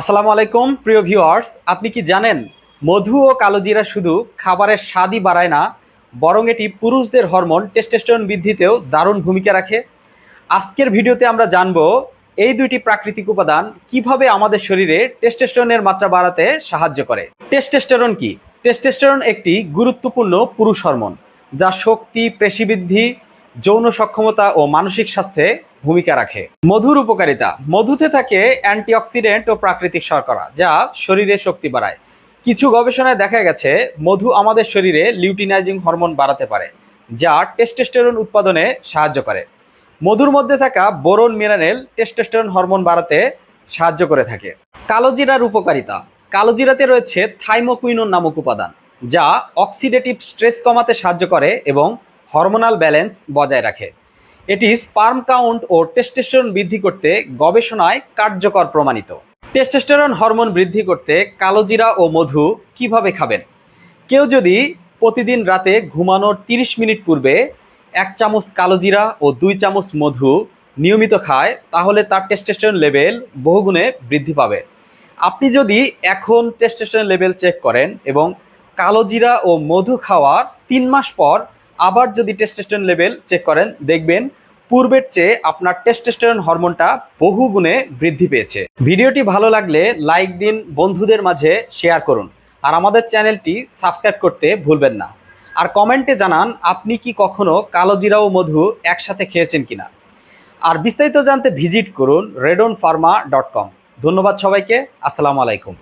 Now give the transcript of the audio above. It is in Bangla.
আসসালামু আলাইকুম, প্রিয় ভিউয়ার্স। আপনি কি জানেন, মধু ও কালোজিরা শুধু খাবারের স্বাদই বাড়ায় না, বরং এটি পুরুষদের হরমোন, টেস্টোস্টেরন বৃদ্ধিতেও দারুণ ভূমিকা রাখে। আজকের ভিডিওতে আমরা জানব, এই দুইটি প্রাকৃতিক উপাদান কীভাবে আমাদের শরীরে টেস্টেস্টনের মাত্রা বাড়াতে সাহায্য করে। টেস্টোস্টেরন কি? টেস্টোস্টেরন একটি গুরুত্বপূর্ণ পুরুষ হরমোন, যা শক্তি, পেশিবৃদ্ধি, যৌন সক্ষমতা ও মানসিক স্বাস্থ্যে ভূমিকা রাখে। মধুর উপকারিতা। মধুতে থাকে অ্যান্টিঅক্সিডেন্ট ও প্রাকৃতিক শর্করা, যা শরীরে শক্তি বাড়ায়। কিছু গবেষণায় দেখা গেছে, মধু আমাদের শরীরে লিউটিনাইজিং হরমোন বাড়াতে পারে, যা টেস্টেস্টেরন উৎপাদনে সাহায্য করে। মধুর মধ্যে থাকা বোরন মিনারেল টেস্টেস্টেরন হরমোন বাড়াতে সাহায্য করে থাকে। কালোজিরার উপকারিতা। কালোজিরাতে রয়েছে থাইমোকুইনোন নামক উপাদান, যা অক্সিডেটিভ স্ট্রেস কমাতে সাহায্য করে এবং হরমোনাল ব্যালেন্স বজায় রাখে। এটি স্পার্ম কাউন্ট ও টেস্টোস্টেরন বৃদ্ধি করতে গবেষণায় কার্যকর প্রমাণিত। টেস্টোস্টেরন হরমোন বৃদ্ধি করতে কালোজিরা ও মধু কীভাবে খাবেন? কেউ যদি প্রতিদিন রাতে ঘুমানোর 30 মিনিট পূর্বে এক চামচ কালোজিরা ও দুই চামচ মধু নিয়মিত খায়, তাহলে তার টেস্টোস্টেরন লেভেল বহুগুণে বৃদ্ধি পাবে। আপনি যদি এখন টেস্টোস্টেরন লেভেল চেক করেন এবং কালোজিরা ও মধু খাওয়ার তিন মাস পর আবার যদি টেস্টোস্টেরন লেভেল চেক করেন, দেখবেন পূর্বের চেয়ে আপনার টেস্টোস্টেরন হরমোনটা বহু গুণে বৃদ্ধি পেয়েছে। ভিডিওটি ভালো লাগলে লাইক দিন, বন্ধুদের মাঝে শেয়ার করুন। আর আমাদের চ্যানেলটি সাবস্ক্রাইব করতে ভুলবেন না। আর কমেন্টে জানান, আপনি কি কখনো কালোজিরা ও মধু একসাথে খেয়েছেন কিনা? আর বিস্তারিত জানতে ভিজিট করুন রেডন ফার্মা ডট কম ধন্যবাদ সবাইকে, আসসালামু আলাইকুম।